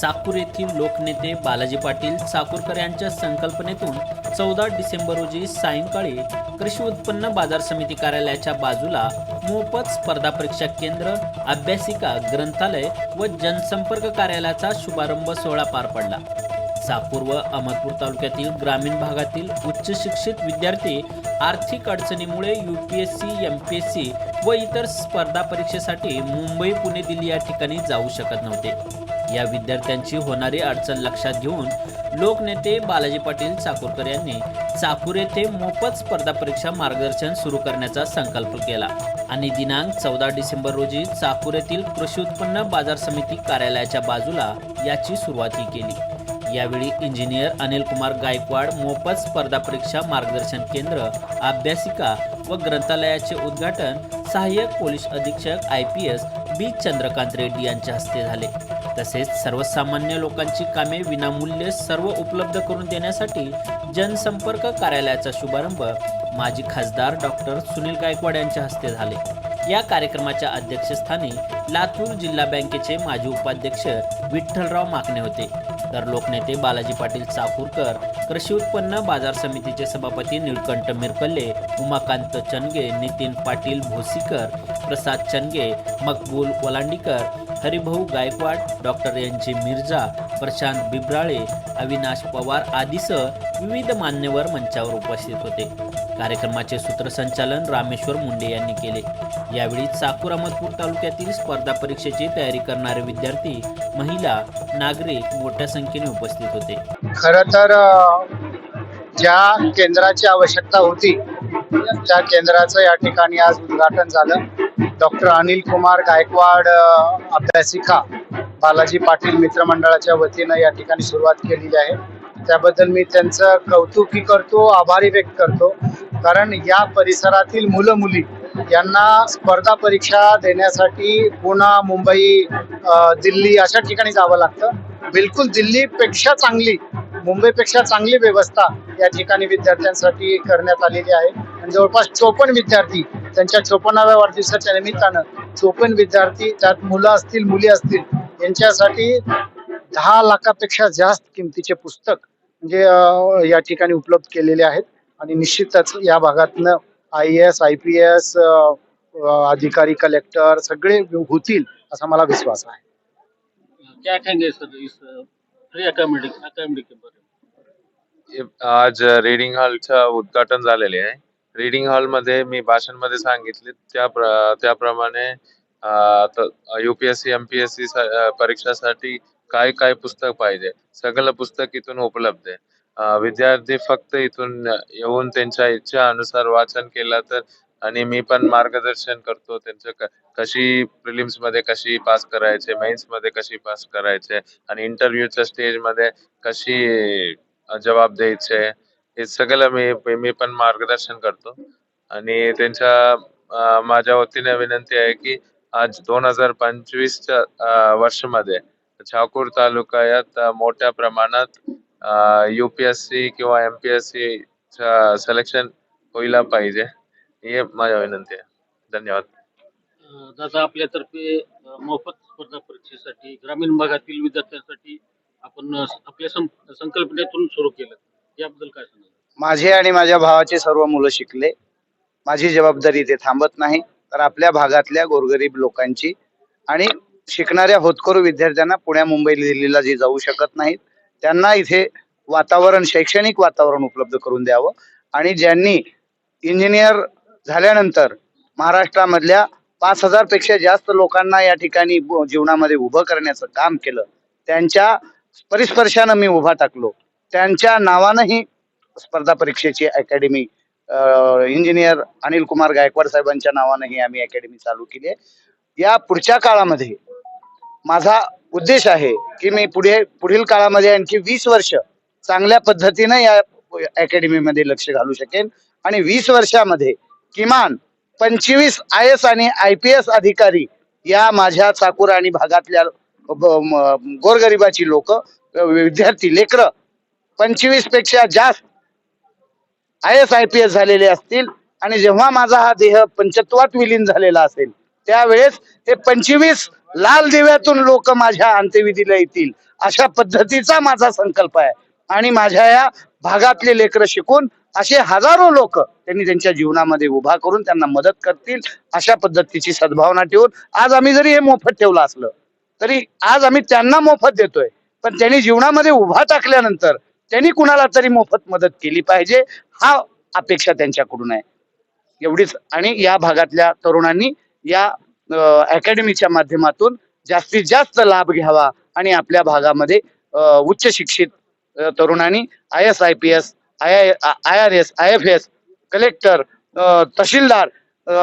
चाकूर येथील लोकनेते बालाजी पाटील चाकूरकर यांच्या संकल्पनेतून चौदा डिसेंबर रोजी सायंकाळी कृषी उत्पन्न बाजार समिती कार्यालयाच्या बाजूला मोफत स्पर्धा परीक्षा केंद्र अभ्यासिका ग्रंथालय व जनसंपर्क कार्यालयाचा शुभारंभ सोहळा पार पडला. चाकूर व अहमदपूर तालुक्यातील ग्रामीण भागातील उच्च शिक्षित विद्यार्थी आर्थिक अडचणीमुळे U P S C M P S C व इतर स्पर्धा परीक्षेसाठी मुंबई पुणे दिल्ली या ठिकाणी जाऊ शकत नव्हते. या विद्यार्थ्यांची होणारी अडचण लक्षात घेऊन लोकनेते बालाजी पाटील चाकूरकर यांनी चाकूर येथे मोफत स्पर्धा परीक्षा मार्गदर्शन सुरू करण्याचा संकल्प केला. आणि दिनांक चौदा डिसेंबर रोजी चाकूर येथील कृषी उत्पन्न बाजार समिती कार्यालयाच्या बाजूला याची सुरुवातही केली. यावेळी इंजिनियर अनिल कुमार गायकवाड मोफत स्पर्धा परीक्षा मार्गदर्शन केंद्र अभ्यासिका व ग्रंथालयाचे उद्घाटन सहाय्यक पोलीस अधीक्षक I P S B Chandrakant Reddy यांच्या हस्ते झाले. तसेच सर्वसामान्य लोकांची कामे विनामूल्य सर्व उपलब्ध करून देण्यासाठी जनसंपर्क कार्यालयाचा शुभारंभ माजी खासदार डॉक्टर सुनील गायकवाड यांच्या हस्ते झाले. या कार्यक्रमाच्या अध्यक्षस्थानी लातूर जिल्हा बँकेचे माजी उपाध्यक्ष विठ्ठलराव माकणे होते. तर लोकनेते बालाजी पाटील चाकूरकर कृषी उत्पन्न बाजार समितीचे सभापती निळकंठ मिरकल्ले उमाकांत चनगे नितीन पाटील भोसीकर प्रसाद चनगे मकबूल कोलांडीकर हरिभाऊ गायकवाड डॉक्टर एन मिर्झा प्रशांत बिब्राळे अविनाश पवार आदीसह विविध मान्यवर मंचावर उपस्थित होते. कार्यक्रमाचे सूत्रसंचालन रामेश्वर मुंडे यांनी केले. यावेळी चाकूर अहमदपूर तालुक्यातील स्पर्धा परीक्षेची तयारी करणारे विद्यार्थी महिला नागरिक मोठ्या संख्येने उपस्थित होते. खर तर ज्या केंद्राची आवश्यकता होती त्या केंद्राचं या ठिकाणी आज उद्घाटन झालं. डॉक्टर अनिल कुमार गायकवाड अभ्यासिका बालाजी पाटील मित्रमंडळाच्या वतीनं या ठिकाणी सुरुवात केलेली आहे. त्याबद्दल मी त्यांचं कौतुकी करतो आभारी व्यक्त करतो. कारण या परिसरातील मुलं मुली यांना स्पर्धा परीक्षा देण्यासाठी पुणे मुंबई दिल्ली अशा ठिकाणी जावं लागतं. बिलकुल दिल्लीपेक्षा चांगली मुंबईपेक्षा चांगली व्यवस्था या ठिकाणी विद्यार्थ्यांसाठी करण्यात आलेली आहे. आणि जवळपास चोपन्न विद्यार्थी त्यांच्या चोपन्नाव्या वाढदिवसाच्या निमित्तानं चोपन्न विद्यार्थी त्यात मुलं असतील मुली असतील यांच्यासाठी दहा लाखापेक्षा जास्त किमतीचे पुस्तक म्हणजे या ठिकाणी उपलब्ध केलेले आहेत. आणि निश्चितच या भागातनं I S I P S अधिकारी कलेक्टर सगळे होतील असा मला विश्वास आहे. क्या कहेंगे सर इस फ्री अकेडमिक अकेडमिक के बारे में? आज रीडिंग हॉलचं उद्घाटन झालेले आहे. रीडिंग हॉलमध्ये मी भाषणमध्ये सांगितले. त्या त्याप्रमाणे युपीएससी एमपीएससी परीक्षासाठी काय काय पुस्तक पाहिजे? सगळं पुस्तक इथून उपलब्ध आहे. विद्यार्थी फक्त इथून येऊन त्यांच्या इच्छा अनुसार वाचन केलं तर आणि मी पण मार्गदर्शन करतो त्यांचं कशी प्रिलिम्समध्ये कशी पास करायचे मेन्समध्ये कशी पास करायचे आणि इंटरव्ह्यूच्या स्टेजमध्ये कशी जबाब द्यायचे हे सगळ्याला मी मी पण मार्गदर्शन करतो. आणि त्यांच्या माझ्या वतीने विनंती आहे की आज दोन हजार पंचवीसच्या वर्षामध्ये वर्षमध्ये ठाकूर तालुक्यात यात मोठ्या प्रमाणात युपीएससी किंवा एमपीएससी सिलेक्शन व्हायला पाहिजे. हे माझ्या विनंती आहे. धन्यवाद. दादा आपल्यातर्फे मोफत स्पर्धा परीक्षेसाठी ग्रामीण भागातील विद्यार्थ्यांसाठी आपण आपल्या संकल्पनेतून सुरू केलं. याबद्दल काय सांगा माझे आणि माझ्या भावाचे सर्व मुलं शिकले. माझी जबाबदारी इथे थांबत नाही तर आपल्या भागातल्या गोरगरीब लोकांची आणि शिकणाऱ्या होतकरू विद्यार्थ्यांना पुण्या मुंबई दिल्लीला जे जाऊ शकत नाहीत त्यांना इथे वातावरण शैक्षणिक वातावरण उपलब्ध करून द्यावं. आणि ज्यांनी इंजिनियर झाल्यानंतर महाराष्ट्रामधल्या पाच हजारपेक्षा जास्त लोकांना या ठिकाणी जीवनामध्ये उभं करण्याचं काम केलं त्यांच्या परिस्पर्शानं मी उभा टाकलो. त्यांच्या नावानंही स्पर्धा परीक्षेची अकॅडमी इंजिनियर अनिल कुमार गायकवाड साहेबांच्या नावाने ही आम्ही अकॅडमी चालू केली आहे. या पुढच्या काळामध्ये माझा उद्देश आहे की मी पुढे पुढील काळामध्ये आणखी वीस वर्ष चांगल्या पद्धतीनं या अकॅडमीमध्ये लक्ष घालू शकेन आणि वीस वर्षामध्ये किमान पंचवीस आय एस आणि आय पी एस अधिकारी या माझ्या चाकूर आणि भागातल्या गोरगरिबाची लोक विद्यार्थी लेकर पंचवीसपेक्षा जास्त I S I P S झालेले असतील आणि जेव्हा माझा हा देह पंचत्वात विलीन झालेला असेल त्यावेळेस हे पंचवीस लाल दिव्यातून लोक माझ्या अंत्यविधीला येतील अशा पद्धतीचा माझा संकल्प आहे. आणि माझ्या या भागातले लेकरं शिकून असे हजारो लोक त्यांनी त्यांच्या जीवनामध्ये उभा करून त्यांना मदत करतील अशा पद्धतीची सद्भावना ठेवून आज आम्ही जरी हे मोफत ठेवलं असलं तरी आज आम्ही त्यांना मोफत देतोय. पण त्यांनी जीवनामध्ये उभा टाकल्यानंतर त्यांनी कुणाला तरी मोफत मदत केली पाहिजे हा अपेक्षा त्यांच्याकडून आहे. एवढीच आणि या भागातल्या तरुणांनी या अकॅडमीच्या माध्यमातून जास्तीत जास्त लाभ घ्यावा आणि आपल्या भागामध्ये उच्च शिक्षित तरुणांनी I S I P S I I R S I F S collector tehsildar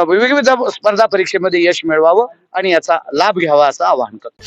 विविध स्पर्धा परीक्षेमध्ये यश मिळवावं आणि याचा लाभ घ्यावा असं आवाहन करतो.